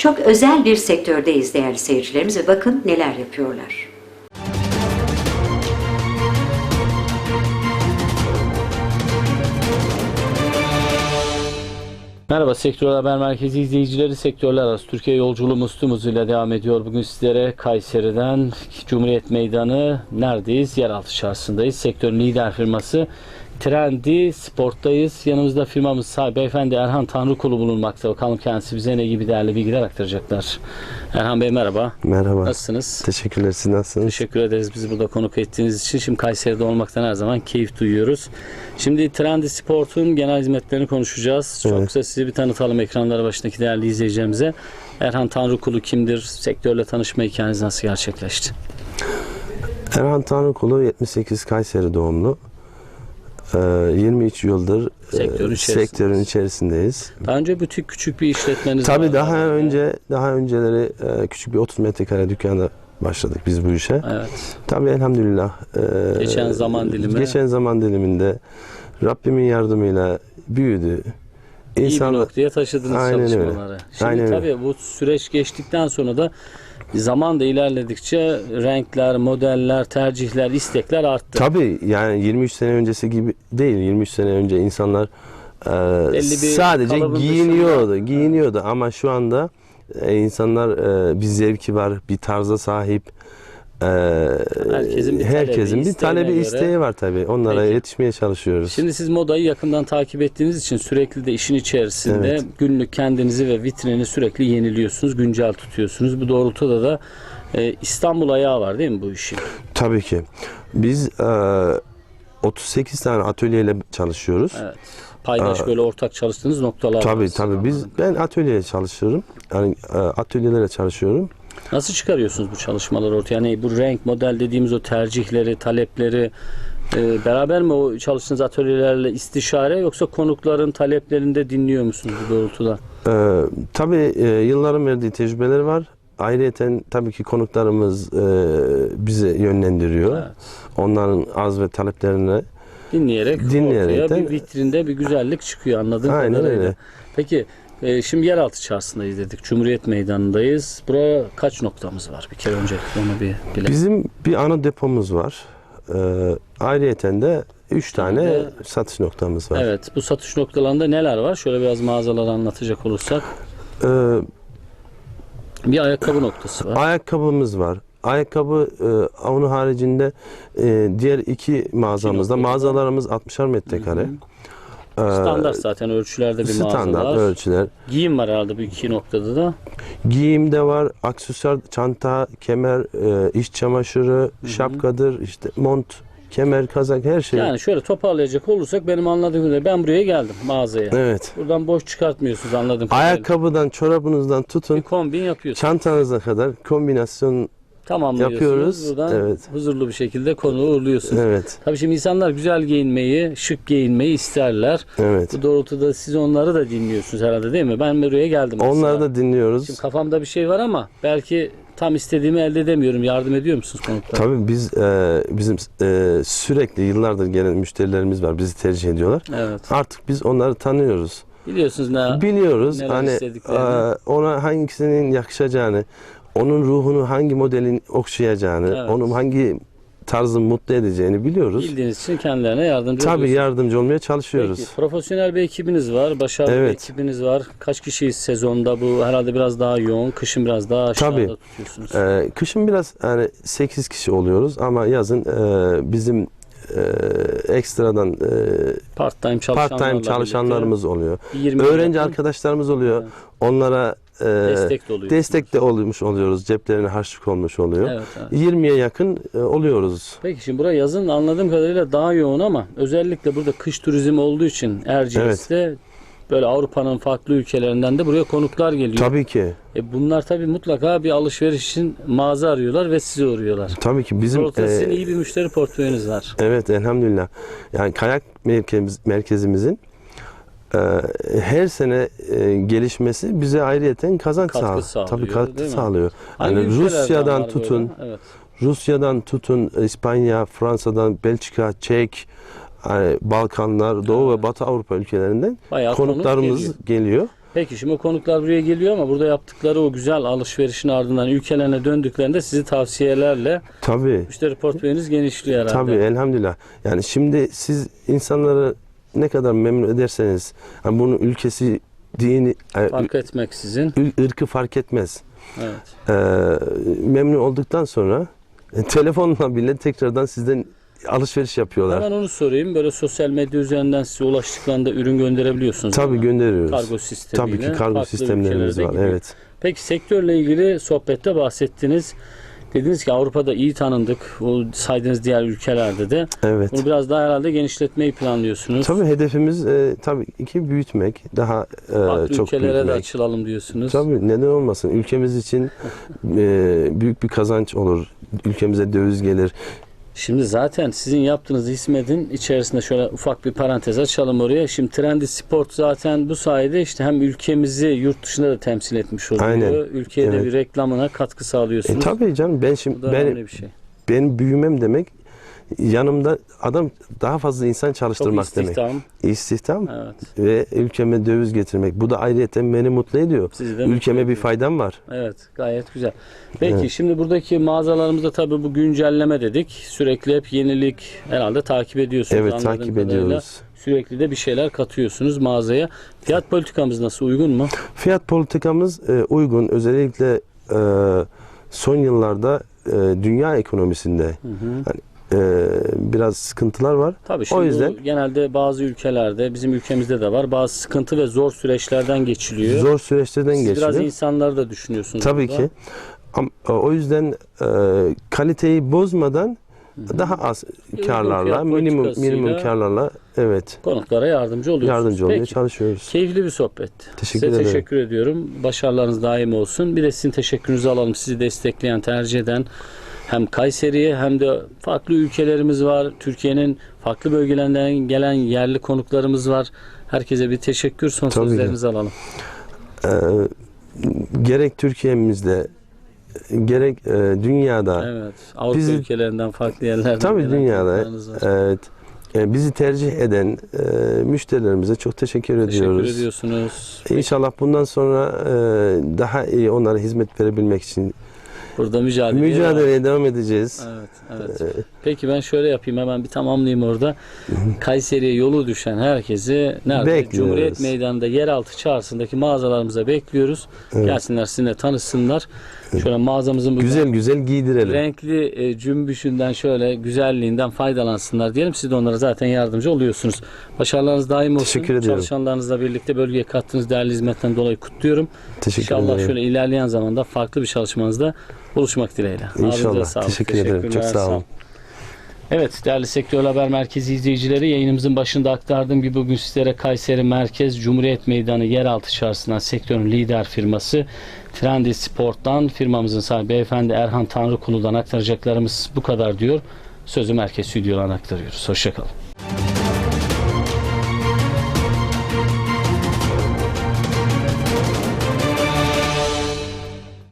Çok özel bir sektördeyiz değerli seyircilerimiz ve bakın neler yapıyorlar. Merhaba Sektör Haber Merkezi izleyicileri sektörler arası Türkiye yolculuğumuz tüm hızıyla devam ediyor. Bugün sizlere Kayseri'den Cumhuriyet Meydanı neredeyiz? Yeraltı çarşısındayız. Sektörün lider firması Trendi Sport'tayız. Yanımızda firmamız sahibi beyefendi Erhan Tanrıkulu bulunmakta. Bakalım kendisi bize ne gibi değerli bilgiler aktaracaklar. Erhan Bey merhaba. Merhaba. Nasılsınız? Teşekkürler. Siz nasılsınız? Teşekkür ederiz bizi burada konuk ettiğiniz için. Şimdi Kayseri'de olmaktan her zaman keyif duyuyoruz. Şimdi Trendi Sport'un genel hizmetlerini konuşacağız. Çok Evet. kısa sizi bir tanıtalım ekranları başındaki değerli izleyicilerimize. Erhan Tanrıkulu kimdir? Sektörle tanışma hikayeniz nasıl gerçekleşti? Erhan Tanrıkulu 78 Kayseri doğumlu. Ee, 23 yıldır e, Sektörün içerisindeyiz. sektörün içerisindeyiz. Daha önce butik küçük bir işletmeniz Tabii vardı. daha önce daha önceleri e, küçük bir 30 metrekare dükkanda başladık biz bu işe. Evet. Tabii elhamdülillah. e, Geçen zaman dilimi. Geçen zaman diliminde Rabbimin yardımıyla büyüdü. İyi bir noktaya taşıdınız Aynen öyle. çalışmaları. Şimdi Aynen öyle. tabii bu süreç geçtikten sonra da zaman da ilerledikçe renkler, modeller, tercihler, istekler arttı. Tabii yani 23 sene öncesi gibi değil. 23 sene önce insanlar e, sadece giyiniyordu, dışında. giyiniyordu ama şu anda e, insanlar e, bir zevki var, bir tarza sahip. E, Herkesin bir talebi, herkesin bir isteğine talebi, göre. isteği var tabii. Onlara Peki. yetişmeye çalışıyoruz. Şimdi siz modayı yakından takip ettiğiniz için sürekli de işin içerisinde Evet. günlük kendinizi ve vitrini sürekli yeniliyorsunuz, güncel tutuyorsunuz. Bu doğrultuda da e, İstanbul ayağı var değil mi bu işin? Tabii ki. Biz e, 38 tane atölyeyle çalışıyoruz. Evet. Paydaş Aa. böyle ortak çalıştığınız noktalar Tabii var. tabii. Biz ben atölyeye çalışıyorum. Yani e, atölyelere çalışıyorum. Nasıl çıkarıyorsunuz bu çalışmaları ortaya? Yani bu renk, model dediğimiz o tercihleri, talepleri e, beraber mi o çalıştığınız atölyelerle istişare yoksa konukların taleplerini de dinliyor musunuz bu doğrultuda? Ee, tabii e, yılların verdiği tecrübeleri var. Ayrıyeten tabii ki konuklarımız e, bizi yönlendiriyor. Evet. Onların arz ve taleplerine. Dinleyerek, Dinleyerekten- ortaya bir vitrinde bir güzellik çıkıyor anladığım Aynen kadarıyla. öyle. Peki e, şimdi yeraltı çarşısındayız dedik. Cumhuriyet Meydanı'ndayız. Buraya kaç noktamız var? Bir kere önce onu bir bilelim. Bizim bir ana depomuz var. Ee, ayrıyeten de 3 tane de- satış noktamız var. Evet bu satış noktalarında neler var? Şöyle biraz mağazaları anlatacak olursak. Ee, Bir ayakkabı noktası var. ayakkabımız var. Ayakkabı e, onun haricinde e, diğer iki mağazamızda mağazalarımız 60'ar metrekare. Ee, Standart zaten ölçülerde bir mağaza standart ölçüler. Giyim var herhalde bu iki noktada da. Giyim de var, aksesuar, çanta, kemer, e, iş çamaşırı, şapkadır, işte mont, kemer, kazak her şey. Yani şöyle toparlayacak olursak benim anladığım kadarıyla ben buraya geldim mağazaya. Evet. Buradan boş çıkartmıyorsunuz kadarıyla. Ayakkabıdan, çorabınızdan Bir tutun, kombin yapıyorsunuz. çantanıza kadar kombinasyon Tamamlıyorsunuz. yapıyoruz. Buradan Evet. huzurlu bir şekilde konuğu uğurluyorsunuz. Evet. Tabii şimdi insanlar güzel giyinmeyi, şık giyinmeyi isterler. Evet. Bu doğrultuda siz onları da dinliyorsunuz herhalde değil mi? Ben buraya geldim mesela. Onları da dinliyoruz. Şimdi kafamda bir şey var ama belki tam istediğimi elde edemiyorum. Yardım ediyor musunuz konuklara? Tabii biz e, bizim e, sürekli yıllardır gelen müşterilerimiz var. Bizi tercih ediyorlar. Evet. Artık biz onları tanıyoruz. Biliyorsunuz ne? Biliyoruz hani e, ona hangisinin yakışacağını, onun ruhunu hangi modelin okşayacağını, Evet. onun hangi tarzın mutlu edeceğini biliyoruz. Bildiğiniz için kendilerine yardımcı Tabii oluyorsunuz. yardımcı olmaya çalışıyoruz. Peki, profesyonel bir ekibiniz var, başarılı bir Evet. ekibiniz var. Kaç kişiyiz sezonda? Bu herhalde biraz daha yoğun, kışın biraz daha aşağıda Tabii. tutuyorsunuz. Ee, kışın biraz yani 8 kişi oluyoruz ama yazın e, bizim e, ekstradan e, Part-time çalışanlarla part-time çalışanlarımız oluyor. birlikte 20 Öğrenci yakın arkadaşlarımız oluyor. Evet. Onlara e, destek de oluyor. destek de olmuş oluyoruz. Ceplerine harçlık olmuş oluyor. Evet, evet. 20'ye yakın e, oluyoruz. Peki şimdi buraya yazın anladığım kadarıyla daha yoğun ama özellikle burada kış turizmi olduğu için Erciyes'te böyle Avrupa'nın farklı ülkelerinden de buraya konuklar geliyor. Tabii ki. E bunlar tabii mutlaka bir alışveriş için mağaza arıyorlar ve sizi uğruyorlar. Tabii ki bizim Ortada e, iyi bir müşteri portföyünüz var. Evet elhamdülillah. Yani kayak merkez, merkezimizin her sene e, gelişmesi bize ayrıyeten kazanç Katkı sağlıyor. sağlıyor, Tabii katkı sağlıyor. Yani Rusya'dan tutun, böyle? Evet. Rusya'dan tutun, İspanya, Fransa'dan, Belçika, Çek, yani Balkanlar, Doğu Evet. ve Batı Avrupa ülkelerinden Bayağı konuk konuklarımız geliyor. geliyor. Peki şimdi konuklar buraya geliyor ama burada yaptıkları o güzel alışverişin ardından ülkelerine döndüklerinde sizi tavsiyelerle Tabii. müşteri portföyünüz genişliyor herhalde. Tabii elhamdülillah. Yani şimdi siz insanları ne kadar memnun ederseniz yani bunun ülkesi, dini, e, Fark etmeksizin. ırkı fark etmez. Evet. Ee, memnun olduktan sonra e, telefonla bile tekrardan sizden alışveriş yapıyorlar. Hemen onu sorayım. Böyle sosyal medya üzerinden size ulaştıklarında ürün gönderebiliyorsunuz. Tabii mi? gönderiyoruz. Kargo sistemiyle. Tabii ki kargo sistemlerimiz var. gidiyor. Evet. Peki sektörle ilgili sohbette bahsettiniz. Dediniz ki Avrupa'da iyi tanındık. O saydığınız diğer ülkelerde de. Evet. Bunu biraz daha herhalde genişletmeyi planlıyorsunuz. Tabii hedefimiz e, tabii ki büyütmek, daha e, Farklı çok ülkelere de büyütmek. açılalım diyorsunuz. Tabii neden olmasın? Ülkemiz için e, büyük bir kazanç olur. Ülkemize döviz gelir. Şimdi zaten sizin yaptığınız hizmetin içerisinde şöyle ufak bir parantez açalım oraya. Şimdi Trendy Sport zaten bu sayede işte hem ülkemizi yurt dışında da temsil etmiş oluyor. Aynen. Ülkeye de Evet. bir reklamına katkı E, sağlıyorsunuz. tabii canım ben şimdi ben bir şey. benim büyümem demek yanımda adam daha fazla insan Çok çalıştırmak demek. istihdam. İstihdam Evet. ve ülkeme döviz getirmek. Bu da ayrıyeten beni mutlu ediyor. Sizi de mutlu Ülkeme bir ediyor. faydam var. Evet gayet güzel. Peki Evet. şimdi buradaki mağazalarımızda tabii bu güncelleme dedik. Sürekli hep yenilik herhalde takip ediyorsunuz. Evet anladığım takip kadarıyla. ediyoruz. Sürekli de bir şeyler katıyorsunuz mağazaya. Fiyat politikamız nasıl uygun mu? Fiyat politikamız e, uygun. Özellikle e, son yıllarda e, dünya ekonomisinde Hı hı. E, biraz sıkıntılar var. Tabii şimdi O yüzden genelde bazı ülkelerde bizim ülkemizde de var. Bazı sıkıntı ve zor süreçlerden geçiliyor. zor süreçlerden Siz geçiyor. biraz insanları da düşünüyorsunuz. Tabii burada. ki. Ama o yüzden e, kaliteyi bozmadan daha az Uygun karlarla, minimum minimum karlarla evet Konuklara yardımcı oluyorsunuz. yardımcı olmaya Peki. çalışıyoruz. Keyifli bir sohbet. Teşekkür Size ederim. teşekkür ediyorum. Başarılarınız daim olsun. Bir de sizin teşekkürünüzü alalım. Sizi destekleyen, tercih eden hem Kayseri'ye hem de farklı ülkelerimiz var. Türkiye'nin farklı bölgelerinden gelen yerli konuklarımız var. Herkese bir teşekkür. Son Tabii ki. sözlerinizi alalım. E, gerek Türkiye'mizde gerek e, dünyada Evet. Avrupa Bizi- ülkelerinden farklı yerlerden tabii dünyada evet e, bizi tercih eden e, müşterilerimize çok teşekkür Teşekkür ediyoruz. ediyorsunuz. İnşallah bundan sonra e, daha iyi onlara hizmet verebilmek için Burada mücadele mücadeleye devam edeceğiz. Evet, evet. Peki ben şöyle yapayım hemen bir tamamlayayım orada. Kayseri'ye yolu düşen herkesi nerede? Bekliyoruz. Cumhuriyet Meydanı'nda yeraltı çağrısındaki mağazalarımıza bekliyoruz. Evet. Gelsinler sizinle tanışsınlar. Şöyle mağazamızın bu Güzel güzel giydirelim. renkli e, cümbüşünden şöyle güzelliğinden faydalansınlar diyelim. Siz de onlara zaten yardımcı oluyorsunuz. Başarılarınız daim olsun. Teşekkür ediyorum. Çalışanlarınızla birlikte bölgeye kattığınız değerli hizmetten dolayı kutluyorum. Teşekkür İnşallah ederim. şöyle ilerleyen zamanda farklı bir çalışmanızda buluşmak dileğiyle. İnşallah. Sağlık. Teşekkür ederim. Çok sağ olun. Evet değerli Sektör Haber Merkezi izleyicileri yayınımızın başında aktardığım gibi bugün sizlere Kayseri Merkez Cumhuriyet Meydanı yeraltı çarşısından sektörün lider firması Trendy Sport'tan firmamızın sahibi beyefendi Erhan Tanrıkulu'dan aktaracaklarımız bu kadar diyor. Sözü Merkez Stüdyo'dan aktarıyoruz. Hoşçakalın.